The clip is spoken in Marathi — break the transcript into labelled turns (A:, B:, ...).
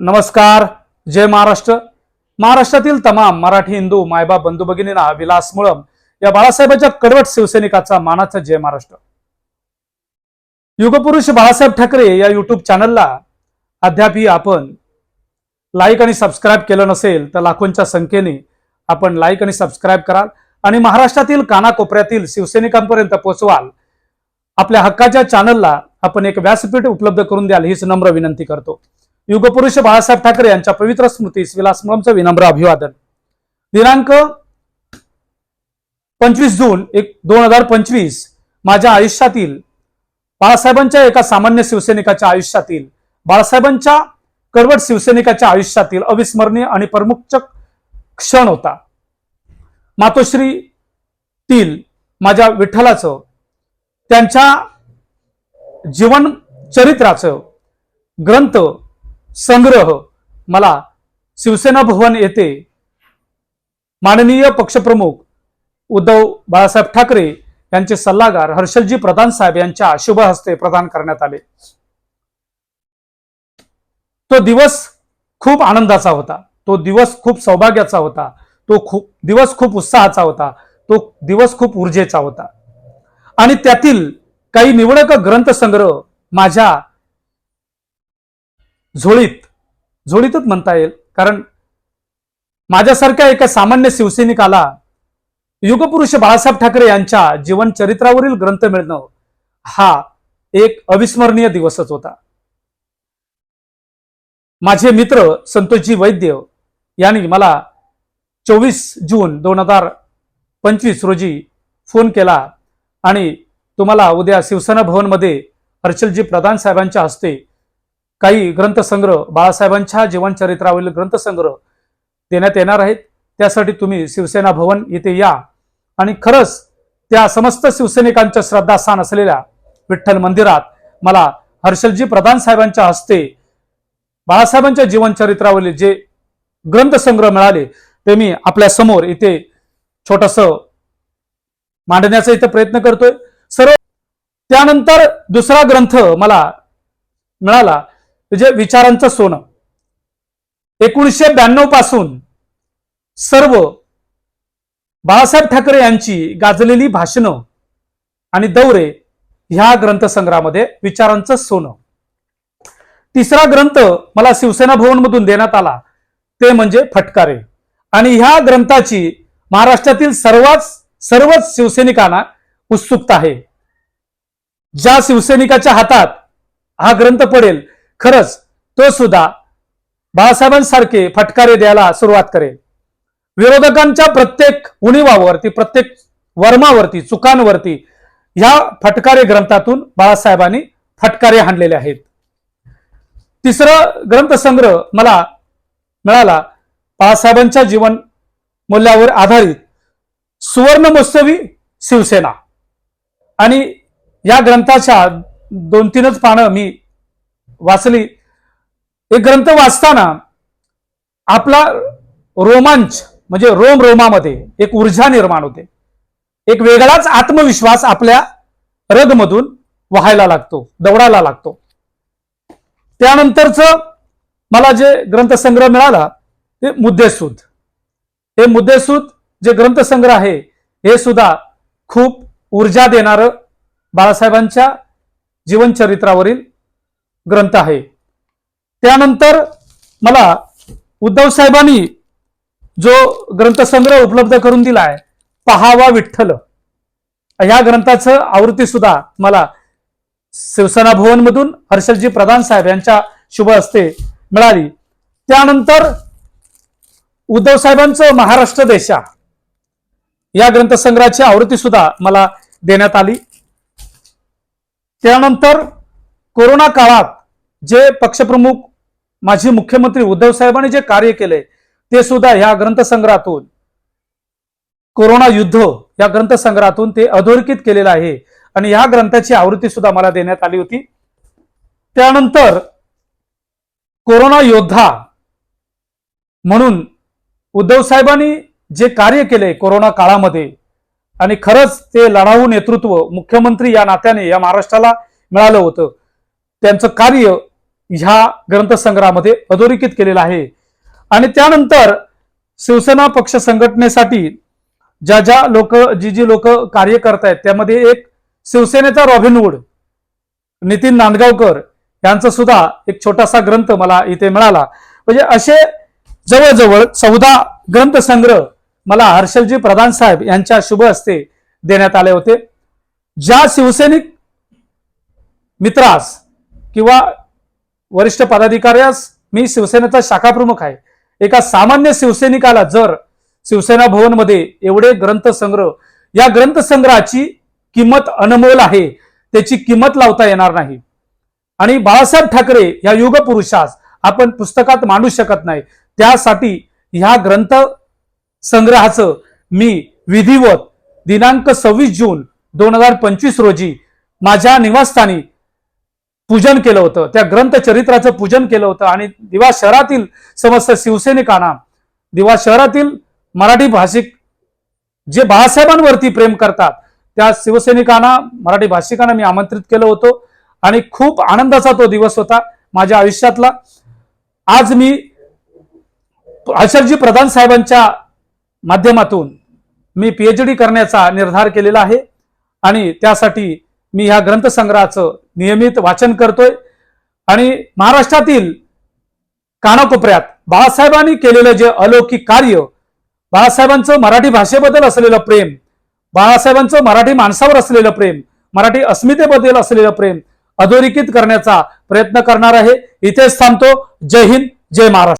A: नमस्कार जय महाराष्ट्र. महाराष्ट्रातील तमाम मराठी हिंदू मायबाप बंधू भगिनींना विलास मुळम या बाळासाहेबांच्या कडवट शिवसैनिकाचा मानाचा जय महाराष्ट्र. युगपुरुष बाळासाहेब ठाकरे या युट्यूब चॅनलला अद्यापही आपण लाईक आणि सबस्क्राईब केलं नसेल तर लाखोंच्या संख्येने आपण लाईक आणि सबस्क्राईब कराल आणि महाराष्ट्रातील कानाकोपऱ्यातील शिवसैनिकांपर्यंत पोहोचवाल. आपल्या हक्काच्या चॅनलला आपण एक व्यासपीठ उपलब्ध करून द्याल हीच नम्र विनंती करतो. युगपुरुष बाळासाहेब ठाकरे यांच्या पवित्र स्मृतीस विलास विनम्र अभिवादन. दिनांक पंचवीस जून एक दोन हजार पंचवीस माझ्या आयुष्यातील बाळासाहेबांच्या एका सामान्य शिवसैनिकाच्या आयुष्यातील बाळासाहेबांच्या कडवट शिवसैनिकाच्या आयुष्यातील अविस्मरणीय आणि प्रमुखचक क्षण होता. मातोश्री तील माझ्या विठ्ठलाचं त्यांच्या जीवन चरित्राचं ग्रंथ संग्रह. मला शिवसेना भवन येथे माननीय पक्षप्रमुख उद्धव बाळासाहेब ठाकरे यांचे सल्लागार हर्षलजी प्रधान साहेब यांच्या शुभ हस्ते प्रदान करण्यात आले. तो दिवस खूप आनंदाचा होता. तो दिवस खूप सौभाग्याचा होता. तो खूप दिवस खूप उत्साहाचा होता. तो दिवस खूप ऊर्जेचा होता. आणि त्यातील काही निवडक ग्रंथसंग्रह माझ्या झोळीत झोळीतच म्हणता येईल. कारण माझ्यासारख्या एका सामान्य शिवसैनिकाला युगपुरुष बाळासाहेब ठाकरे यांच्या जीवन चरित्रावरील ग्रंथ मिळणं हा एक अविस्मरणीय दिवसच होता. माझे मित्र संतोषजी वैद्य यांनी मला चोवीस जून दोन हजार पंचवीस रोजी फोन केला आणि तुम्हाला उद्या शिवसेना भवनमध्ये हर्षलजी प्रधान साहेबांच्या हस्ते काही ग्रंथसंग्रह बाळासाहेबांच्या जीवनचरित्रावरील ग्रंथसंग्रह देण्यात येणार आहेत. त्यासाठी तुम्ही शिवसेना भवन येथे या. आणि खरंच त्या समस्त शिवसैनिकांच्या श्रद्धास्थान असलेल्या विठ्ठल मंदिरात मला हर्षलजी प्रधान साहेबांच्या हस्ते बाळासाहेबांच्या जीवनचरित्रावरील जे ग्रंथसंग्रह मिळाले ते मी आपल्यासमोर इथे छोटस मांडण्याचा इथे प्रयत्न करतोय. सर्व त्यानंतर दुसरा ग्रंथ मला मिळाला. म्हणजे विचारांचं सोनं. एकोणीसशे ब्याण्णवपासून सर्व बाळासाहेब ठाकरे यांची गाजलेली भाषणं आणि दौरे ह्या ग्रंथसंग्रहामध्ये विचारांचं सोनं. तिसरा ग्रंथ मला शिवसेना भवन मधून देण्यात आला ते म्हणजे फटकारे. आणि ह्या ग्रंथाची महाराष्ट्रातील सर्वच सर्वच शिवसैनिकांना उत्सुकता आहे. ज्या शिवसैनिकाच्या हातात हा ग्रंथ पडेल खरंच तो सुद्धा बाळासाहेबांसारखे फटकारे द्यायला सुरुवात करेल. विरोधकांच्या प्रत्येक उणीवावरती प्रत्येक वर्मावरती चुकांवरती ह्या फटकारे ग्रंथातून बाळासाहेबांनी फटकारे हाणलेले आहेत. तिसरं ग्रंथसंग्रह मला मिळाला. बाळासाहेबांच्या जीवन मूल्यावर आधारित सुवर्ण महोत्सवी शिवसेना. आणि या ग्रंथाच्या दोन तीनच पानं मी वाचली. एक ग्रंथ वाचताना आपला रोमांच म्हणजे रोम रोमामध्ये एक ऊर्जा निर्माण होते. एक वेगळाच आत्मविश्वास आपल्या रगमधून व्हायला लागतो दौडायला लागतो. त्यानंतरच मला जे ग्रंथसंग्रह मिळाला ते मुद्देसूद. हे मुद्देसूद जे ग्रंथसंग्रह आहे हे सुद्धा खूप ऊर्जा देणारं बाळासाहेबांच्या जीवनचरित्रावरील ग्रंथ आहे. त्यानंतर मला उद्धव साहेबांनी जो ग्रंथसंग्रह उपलब्ध करून दिलाय पहावा विठ्ठल. ह्या ग्रंथाचं आवृत्ती सुद्धा मला शिवसेना भवन मधून हर्षलजी प्रधान साहेब यांच्या शुभ हस्ते मिळाली. त्यानंतर उद्धव साहेबांचं महाराष्ट्र देशा या ग्रंथसंग्रहाची आवृत्ती सुद्धा मला देण्यात आली. त्यानंतर कोरोना काळात जे पक्षप्रमुख माजी मुख्यमंत्री उद्धव साहेबांनी जे कार्य केले ते सुद्धा ह्या ग्रंथसंग्रहातून कोरोना युद्ध या ग्रंथसंग्रहातून ते अधोरेखित केलेलं आहे. आणि या ग्रंथाची आवृत्ती सुद्धा मला देण्यात आली होती. त्यानंतर कोरोना योद्धा म्हणून उद्धव साहेबांनी जे कार्य केले कोरोना काळामध्ये आणि खरंच ते लढाऊ नेतृत्व मुख्यमंत्री या नात्याने या महाराष्ट्राला मिळालं होतं. त्यांचं कार्य ह्या ग्रंथसंग्रहामध्ये अधोरेखित केलेला आहे. आणि त्यानंतर शिवसेना पक्ष संघटनेसाठी ज्या ज्या लोक जी जी लोक कार्य करतायत त्यामध्ये एक शिवसेनेचा रॉबिनवूड नितीन नांदगावकर यांचा सुद्धा एक छोटासा ग्रंथ मला इथे मिळाला. म्हणजे असे जवळजवळ चौदा ग्रंथसंग्रह मला हर्षलजी प्रधान साहेब यांच्या शुभ हस्ते देण्यात आले होते. ज्या शिवसैनिक मित्रास किंवा वरिष्ठ पदाधिकाऱ्यास मी शिवसेनेचा शाखा प्रमुख आहे. एका सामान्य शिवसैनिकाला जर शिवसेना भवनमध्ये एवढे ग्रंथसंग्रह या ग्रंथसंग्रहाची किंमत अनमोल आहे त्याची किंमत लावता येणार नाही. आणि बाळासाहेब ठाकरे या युगपुरुषास आपण पुस्तकात मांडू शकत नाही. त्यासाठी ह्या ग्रंथ संग्रहाचं मी विधिवत दिनांक सव्वीस जून दोन हजार पंचवीस रोजी माझ्या निवासस्थानी पूजन केलं होतं. त्या ग्रंथ चरित्राचं पूजन केलं होतं. आणि दिवा शहरातील समस्त शिवसैनिकांना दिवा शहरातील मराठी भाषिक जे बाळासाहेबांवरती प्रेम करतात त्या शिवसैनिकांना मराठी भाषिकांना मी आमंत्रित केलं होतं. आणि खूप आनंदाचा तो दिवस होता माझ्या आयुष्यातला. आज मी आचार्यजी प्रधान साहेबांच्या माध्यमातून मी पीएच डी करण्याचा निर्धार केलेला आहे. आणि त्यासाठी मी ह्या ग्रंथसंग्रहाचं नियमित वाचन करतोय. आणि महाराष्ट्रातील कानाकोपऱ्यात बाळासाहेबांनी केलेलं जे अलौकिक कार्य बाळासाहेबांचं मराठी भाषेबद्दल असलेलं प्रेम बाळासाहेबांचं मराठी माणसावर असलेलं प्रेम मराठी अस्मितेबद्दल असलेलं प्रेम अधोरेखित करण्याचा प्रयत्न करणार आहे. इथेच थांबतो. जय हिंद जय महाराष्ट्र.